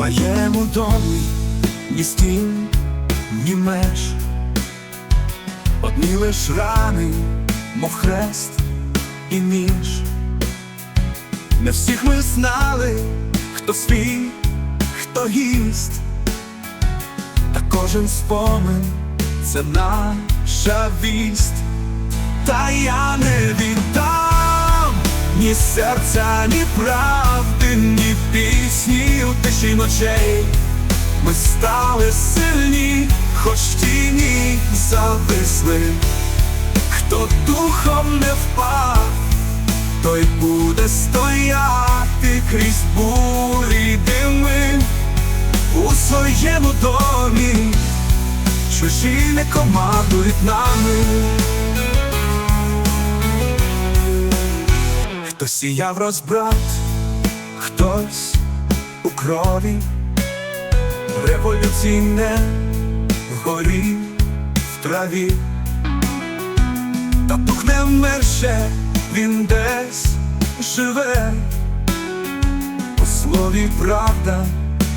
твоєму домі ні стін, ні меж, одні лиш рани, мов хрест і ніж. Не всіх ми знали, хто свій, хто гість, та кожен спомин це наша вість. Та я не ні серця, ні правди, ні пісні у тиші ночей. Ми стали сильні, хоч в тіні зависли. Хто духом не впав, той буде стояти крізь бурі дими у своєму домі. Чужі не командують нами. Хтось сіяв розбрат, хтось у крові, революційне горі в траві, та дух не вмерше, він десь живе, у слові правда,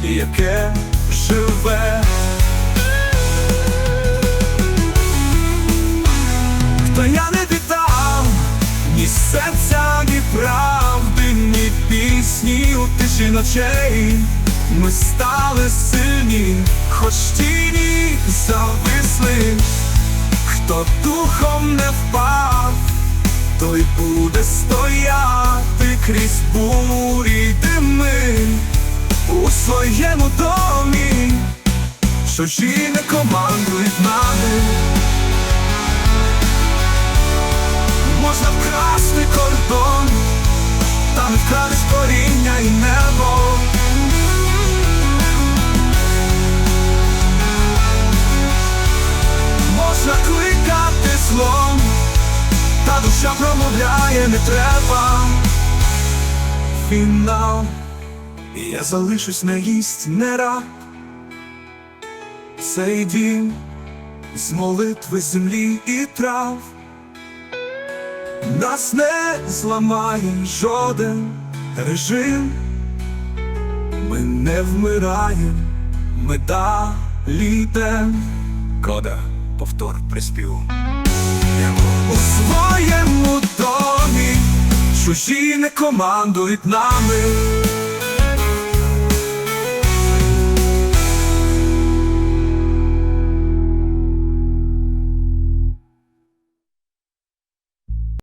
яке живе. Пісні у тиші ночей. Ми стали сильні, хоч тіні зависли. Хто духом не впав, той буде стояти крізь бурі дими у своєму домі. Чужі не командують нами. Не вкрадеш коріння і небо. Можна кликати злом, та душа промовляє не треба. Фінал, і я залишусь не їсть, не раб. Цей дім з молитви землі і трав. Нас не зламає жоден режим, ми не вмираємо, ми літем. Кода, повтор приспів. У своєму домі чужі не командують нами.